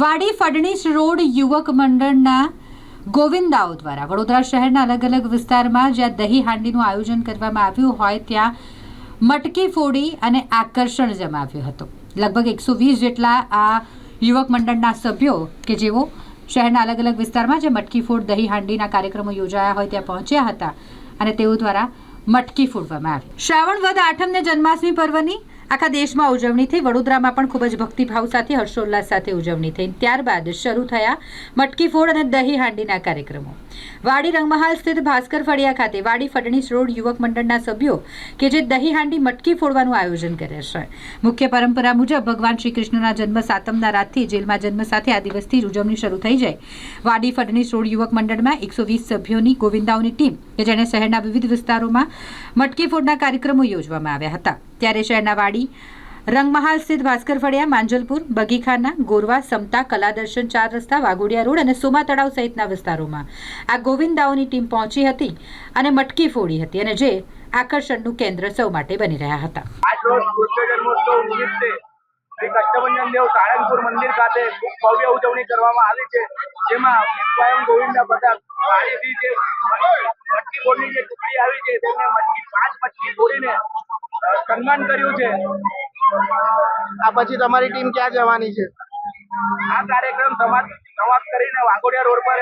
વાડી ફડણીસ રોડ યુવક મંડળના ગોવિંદાઓ દ્વારા. વડોદરા શહેરના અલગ અલગ વિસ્તારમાં જ્યાં દહીં હાંડીનું આયોજન કરવામાં આવ્યું હોય, ત્યાં મટકી ફોડી અને આકર્ષણ જમાવ્યું હતું. લગભગ એકસો વીસ જેટલા આ યુવક મંડળના સભ્યો કે જેઓ શહેરના અલગ અલગ વિસ્તારમાં જે મટકી ફોડ, દહીં હાંડીના કાર્યક્રમો યોજાયા હોય, ત્યાં પહોંચ્યા હતા અને તેઓ દ્વારા મટકી ફોડવામાં આવી. શ્રાવણ વદ આઠમને જન્માષ્ટમી પર્વની આખા દેશમાં ઉજવણી થઈ. વડોદરામાં પણ ખૂબ જ ભક્તિભાવ સાથે, હર્ષોલ્લાસ સાથે ઉજવણી થઈ. ત્યારબાદ શરૂ થયા મટકી ફોડ અને દહીં હાંડીના કાર્યક્રમો. વાડી રંગમહાલ સ્થિત ભાસ્કર ફળિયા ખાતે વાડી ફડણીસ રોડ યુવક મંડળના સભ્યો કે જે દહીં હાંડી મટકી ફોડવાનું આયોજન કરે છે. મુખ્ય પરંપરા મુજબ ભગવાન શ્રી કૃષ્ણના જન્મ સાતમના રાતથી જેલમાં જન્મ સાથે આ દિવસથી ઉજવણી શરૂ થઈ જાય. વાડી ફડણીસ રોડ યુવક મંડળમાં એકસો વીસ સભ્યોની ગોવિંદાઓની ટીમ કે જેણે શહેરના વિવિધ વિસ્તારોમાં મટકી ફોડના કાર્યક્રમો યોજવામાં આવ્યા હતા. ત્યારે શહેરના વાડી રંગમહાલ સ્થિત ભાસ્કર ફળિયા, માંજલપુર, બગીખાના, ગોરવા, સમતા કલાદર્શન ચાર રસ્તા, વાઘોડિયા રોડ અને સોમા તળાવ સહિતના વિસ્તારોમાં. આ ગોવિંદાઓની ટીમ પહોંચી હતી અને મટકી ફોડી હતી અને જે આકર્ષણનું કેન્દ્ર સૌ માટે બની રહ્યા હતા. આજ દેવ સાળંગપુર મંદિર ખાતે ખૂબ ભવ્ય ઉજવણી કરવામાં આવી છે, જેમાં સ્વયં ગોવિંદા પ્રતાપ પાણીથી જે મટકી ફોડની જે ટુકડી આવી છે, તેમને મટકી પાંચ મટકી ફોડીને સન્માન કર્યું છે. આ પછી તમારી ટીમ ક્યાં જવાની છે? આ કાર્યક્રમ સમાપ્ત કરીને વાઘોડિયા રોડ પર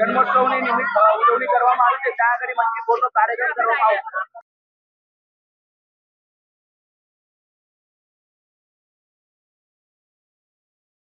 જન્મોત્સવની નિમિત્ત ઉજવણી કરવામાં આવી છે. ત્યાં આગળ મટકી ફોડનો કાર્યક્રમ કરવામાં આવશે.